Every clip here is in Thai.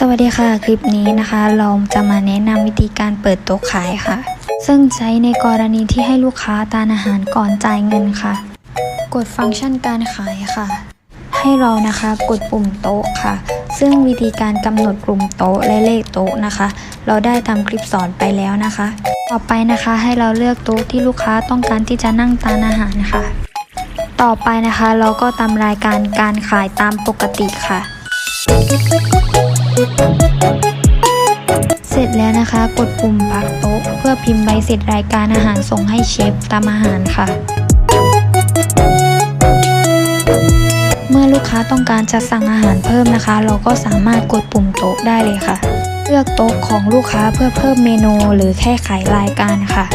สวัสดีค่ะ คลิปนี้นะคะ เราจะมาแนะนำวิธีการเปิดโต๊ะขายค่ะ ซึ่งใช้ในกรณีที่ให้ลูกค้าทานอาหารก่อนจ่ายเงินค่ะ กดฟังก์ชันการขายค่ะ ให้เรานะคะกดปุ่มโต๊ะค่ะ ซึ่งวิธีการกำหนดกลุ่มโต๊ะและเลขโต๊ะนะคะ เราได้ทำคลิปสอนไปแล้วนะคะ ต่อไปนะคะให้เราเลือกโต๊ะที่ลูกค้าต้องการที่จะนั่งทานอาหารค่ะ ต่อไปนะคะเราก็ทำรายการการขายตามปกติค่ะ เสร็จแล้วนะคะ กดปุ่มพักโต๊ะ เพื่อพิมพ์ใบเสร็จรายการอาหารส่งให้เชฟตามอาหารค่ะ เมื่อลูกค้าต้องการจะสั่งอาหารเพิ่มนะคะ เราก็สามารถกดปุ่มโต๊ะได้เลยค่ะ เลือกโต๊ะของลูกค้าเพื่อเพิ่มเมนูหรือแค่ไขรายการค่ะ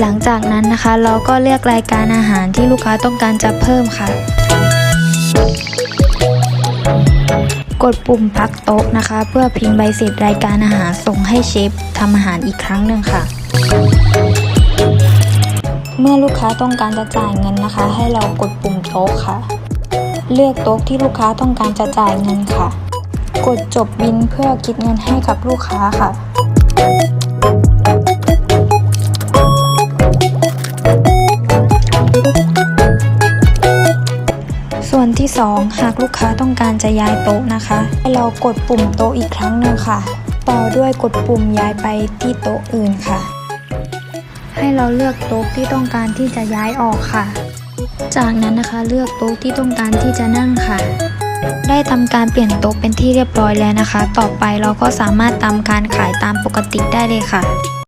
หลังจากนั้นนะคะเราก็เลือกรายการอาหารที่ลูกค้าต้องการจะเพิ่มค่ะ กดปุ่มพักโต๊ะนะคะ เพื่อพิมพ์ใบเสร็จรายการอาหารส่งให้เชฟทำอาหารอีกครั้งหนึ่งค่ะ เมื่อลูกค้าต้องการจะจ่ายเงินนะคะ ให้เรากดปุ่มโต๊ะค่ะ เลือกโต๊ะที่ลูกค้าต้องการจะจ่ายเงินค่ะ กดจบบินเพื่อคิดเงินให้กับลูกค้าค่ะ ส่วนที่ 2 หากลูกค้าต้องการจะย้ายโต๊ะนะคะ ให้เรากดปุ่มโต๊ะอีกครั้งหนึ่งค่ะ ต่อด้วยกดปุ่มย้ายไปที่โต๊ะอื่นค่ะ ให้เราเลือกโต๊ะที่ต้องการที่จะย้ายออกค่ะ จากนั้นนะคะเลือกโต๊ะที่ต้องการที่จะนั่งค่ะ ได้ทำการเปลี่ยนโต๊ะเป็นที่เรียบร้อยแล้วนะคะ ต่อไปเราก็สามารถทำการขายตามปกติได้เลยค่ะ